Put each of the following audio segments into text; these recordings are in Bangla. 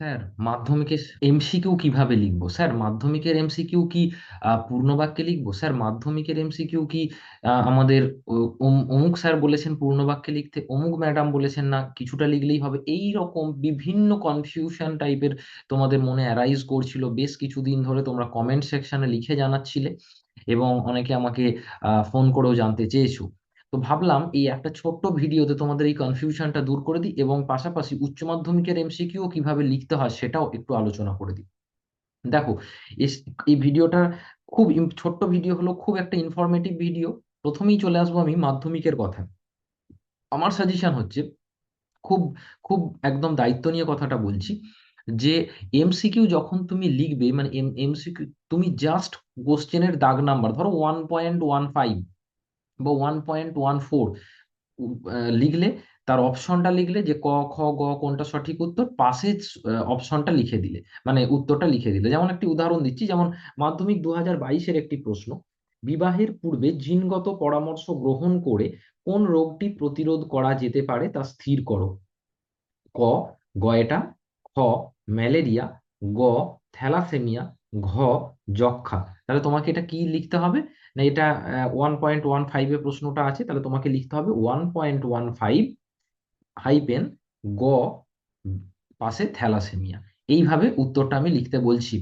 স্যার মাধ্যমিকে এমসিকিউ কীভাবে লিখব? স্যার মাধ্যমিকের এমসিকিউ কি আহ, পূর্ণ বাক্যে লিখব? স্যার মাধ্যমিকের এমসিকিউ কি আহ, আমাদের অমুক স্যার বলেছেন পূর্ণ বাক্যে লিখতে অমুক ম্যাডাম বলেছেন না কিছুটা লিখলেই হবে। এই রকম বিভিন্ন কনফিউশন টাইপের তোমাদের মনে অ্যারাইজ করছিল। বেশ কিছুদিন ধরে তোমরা কমেন্ট সেকশনে লিখে জানাচ্ছিলে এবং অনেকে আমাকে ফোন করেও জানতে চেয়েছো। তো ভাবলাম এই একটা ছোট্ট ভিডিওতে তোমাদের এই কনফিউশনটা দূর করে দিই এবং পাশাপাশি উচ্চ মাধ্যমিকের এমসিকিউ কীভাবে লিখতে হয় সেটাও একটু আলোচনা করে দিই। দেখো এই ভিডিওটা খুব ছোট্ট ভিডিও হলো খুব একটা ইনফরমেটিভ ভিডিও। প্রথমেই চলে আসব আমি মাধ্যমিকের কথা আমার সাজেশন হচ্ছে, খুব খুব একদম দায়িত্ব নিয়ে কথাটা বলছি যে এমসিকিউ যখন তুমি লিখবে মানে এমসিকিউ তুমি জাস্ট কোশ্চেনের দাগ নাম্বার ধরো ওয়ান পয়েন্ট ওয়ান ফাইভ বা ওয়ান পয়েন্ট ওয়ান ফোর লিখলে, তার অপশনটা লিখলে যে ক, খ, গ, কোনটা সঠিক উত্তর, পাশে অপশনটা লিখে দিলে মানে উত্তরটা লিখে দিলে। যেমন একটি উদাহরণ দিচ্ছি, যেমন মাধ্যমিক দু হাজার বাইশের একটি প্রশ্ন, বিবাহের পূর্বে জিনগত পরামর্শ গ্রহণ করে কোন রোগটি প্রতিরোধ করা যেতে পারে তা স্থির করো। ক, গয়েটা, খ, ম্যালেরিয়া, গ, থ্যালাসেমিয়া, ঘ যক্ষা তাহলে তোমাকে এটা কি লিখতে হবে? না এটা ওয়ান পয়েন্ট ওয়ান ফাইভে প্রশ্নটা আছে, তাহলে তোমাকে লিখতে হবে one point one five hyphen গ পাশে থ্যালাসেমিয়া। এইভাবে উত্তরটা আমি লিখতে বলছি।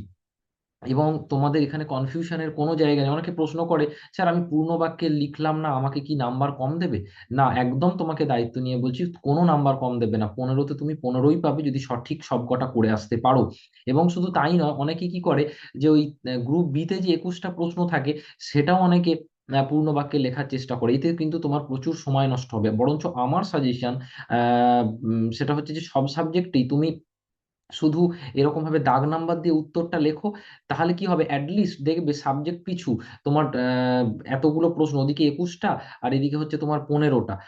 এবং তোমাদের এখানে কনফিউশনের কোনো জায়গা নেই। অনেকে প্রশ্ন করে, স্যার, আমি পূর্ণ বাক্যে লিখলাম না, আমাকে কি নাম্বার কম দেবে? না, একদম তোমাকে দায়িত্ব নিয়ে বলছি, কোনো নাম্বার কম দেবে না। পনেরোতে তুমি পনেরোই পাবে যদি সঠিক সবকটা করে আসতে পারো। এবং শুধু তাই নয়, অনেকে কি করে, যে ওই গ্রুপ বিতে যে একুশটা প্রশ্ন থাকে, সেটাও অনেকে পূর্ণ বাক্যে লেখার চেষ্টা করে। এতে কিন্তু তোমার প্রচুর সময় নষ্ট হবে। বরঞ্চ আমার সাজেশন সেটা হচ্ছে যে সব সাবজেক্টেই তুমি শুধু এরকম ভাবে দাগ নাম্বার দিয়ে উত্তরটা লেখো, তাহলে কি হবে? অ্যাটলিস্ট দেখবে সাবজেক্ট পিছু তোমার এতগুলো প্রশ্ন, ওদিকে একুশটা আর এদিকে হচ্ছে তোমার পনেরোটা।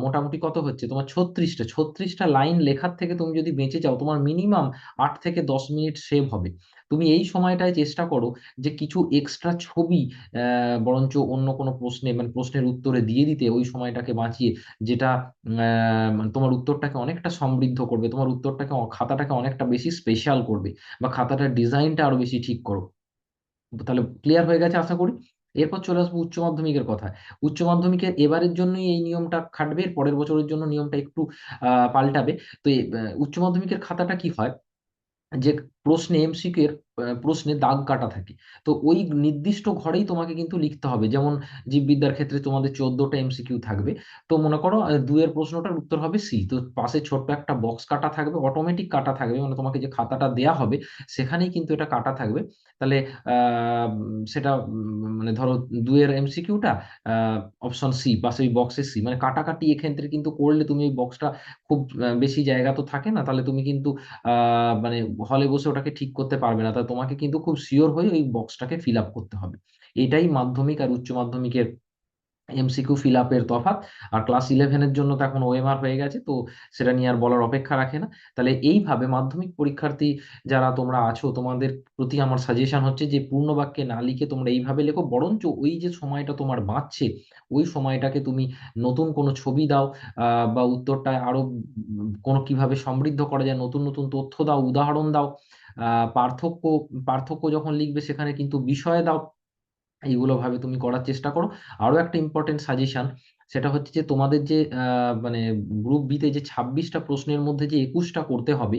মোটামুটি কত হচ্ছে? তোমার ছত্রিশটা। ছত্রিশটা লাইন লেখার থেকে তুমি যদি বেঁচে যাও, তোমার মিনিমাম আট থেকে দশ মিনিট সেভ হবে। তুমি এই সময়টায় চেষ্টা করো যে কিছু এক্সট্রা ছবি বরঞ্চ অন্য কোনো প্রশ্নে মানে প্রশ্নের উত্তরে দিয়ে দিতে ওই সময়টাকে বাঁচিয়ে, যেটা মানে তোমার উত্তরটাকে অনেকটা সমৃদ্ধ করবে। তোমার উত্তরটাকে অ- খাতাটাকে অনেকটা বেশি স্পেশাল করবে বা খাতাটার ডিজাইনটা আরও বেশি ঠিক করো। তাহলে ক্লিয়ার হয়ে গেছে আশা করি? এরপর চলে আসব উচ্চ মাধ্যমিকের কথা উচ্চ মাধ্যমিকের এবারের জন্যই এই নিয়মটা খাটবে পরের বছরের জন্য নিয়মটা একটু পাল্টাবে। তো উচ্চ মাধ্যমিকের খাতাটা কি হয়? যে প্রশ্নে আহ, প্রশ্নে দাগ কাটা থাকে। তো ওই নির্দিষ্ট ঘরেই তোমাকে কিন্তু লিখতে হবে। যেমন জীববিদ্যার ক্ষেত্রে তোমাদের চোদ্দটা এমসিকিউ থাকবে। তো মনে করো দুয়ের প্রশ্নটার উত্তর হবে সি তো পাশে ছোট্ট একটা বক্স কাটা থাকবে অটোমেটিক কাটা থাকবে। মানে তোমাকে যে খাতাটা দেয়া হবে, সেখানেই কিন্তু এটা কাটা থাকবে। তাহলে সেটা মানে ধরো দুইয়ের এমসিকিউটা অপশন সি পাশে ওই বক্সে সি মানে কাটাকাটি এক্ষেত্রে কিন্তু করলে তুমি ওই বক্সটা খুব বেশি জায়গা তো থাকে না। তাহলে তুমি কিন্তু মানে হলে বসে ওটাকে ঠিক করতে পারবে না। তা তোমাকে কিন্তু খুব শিওর হয়ে ওই বক্সটাকে ফিল আপ করতে হবে। এটাই মাধ্যমিক আর উচ্চ মাধ্যমিকের এমসিকিউ ফিল আপের তফাৎ। আর ক্লাস ইলেভেনের জন্য তো এখন ওএমআর হয়ে গেছে, তো সেটা নিয়ে আর বলার অপেক্ষা রাখে না। তাহলে এইভাবে মাধ্যমিক পরীক্ষার্থী যারা তোমরা আছো, তোমাদের প্রতি আমার সাজেশন হচ্ছে যে পূর্ণ বাক্যে না লিখে তোমরা এইভাবে লেখো, বরঞ্চ ওই যে সময়টা তোমার বাঁচছে, ওই সময়টাকে তুমি নতুন কোনো ছবি দাও বা উত্তরটা আরও কোনো কীভাবে সমৃদ্ধ করা যায়, নতুন নতুন তথ্য দাও, উদাহরণ দাও। পার্থক্য পার্থক্য যখন লিখবে সেখানে কিন্তু বিষয় দাও, এইগুলো ভাবে তুমি করার চেষ্টা করো। আরও একটা ইম্পর্টেন্ট সাজেশন সেটা হচ্ছে যে তোমাদের যে মানে গ্রুপ বিতে যে ছাব্বিশটা প্রশ্নের মধ্যে যে একুশটা করতে হবে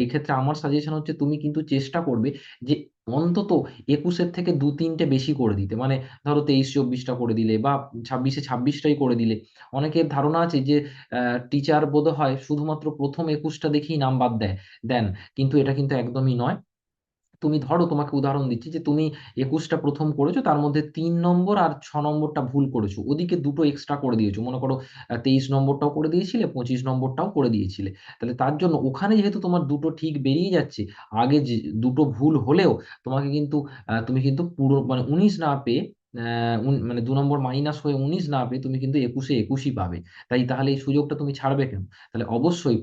এই ক্ষেত্রে আমার সাজেশন হচ্ছে তুমি কিন্তু চেষ্টা করবে যে অন্তত একুশের থেকে দু তিনটে বেশি করে দিতে। মানে ধরো তেইশ চব্বিশটা করে দিলে বা ছাব্বিশে ছাব্বিশটাই করে দিলে। অনেকের ধারণা আছে যে টিচার বোধ হয় শুধুমাত্র প্রথম একুশটা দেখেই নাম্বার দেয়, দেন। কিন্তু এটা কিন্তু একদমই নয়। তুমি ধরো তোমাকে উদাহরণ দিচ্ছি যে তুমি একুশটা প্রথম করেছ, তার মধ্যে তিন নম্বর আর ছ নম্বরটা ভুল করেছ। ওদিকে দুটো এক্সট্রা করে দিয়েছ। মনে করো তেইশ নম্বরটাও করে দিয়েছিলে, পঁচিশ নম্বরটাও করে দিয়েছিলে। তাহলে তার জন্য ওখানে যেহেতু তোমার দুটো ঠিক বেরিয়ে যাচ্ছে, আগে দুটো ভুল হলেও তোমাকে কিন্তু তুমি কিন্তু পুরো মানে উনিশ না পেয়ে মানে দু নম্বর মাইনাস হয়ে উনিশ না পেয়ে তুমি কিন্তু একুশে একুশই পাবে। তাই তাহলে এই সুযোগটা তুমি ছাড়বে কেন? তাহলে অবশ্যই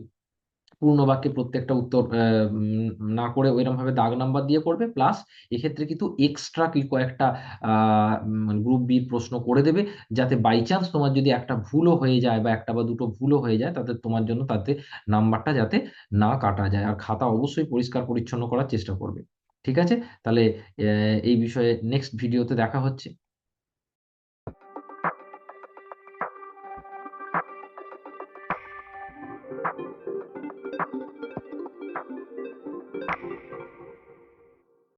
পূর্ণ বাক্যে প্রত্যেকটা উত্তর না করে ওইরকম ভাবে দাগ নাম্বার দিয়ে করবে প্লাস এক্ষেত্রে কিন্তু এক্সট্রা কি কয়েকটা মানে গ্রুপ বির প্রশ্ন করে দেবে, যাতে বাই চান্স তোমার যদি একটা ভুলও হয়ে যায় বা একটা বা দুটো ভুলও হয়ে যায়, তাতে তোমার জন্য তাতে নাম্বারটা যাতে না কাটা যায়। আর খাতা অবশ্যই পরিষ্কার পরিচ্ছন্ন করার চেষ্টা করবে। ঠিক আছে? তাহলে এই বিষয়ে নেক্সট ভিডিওতে দেখা হচ্ছে। Thank you.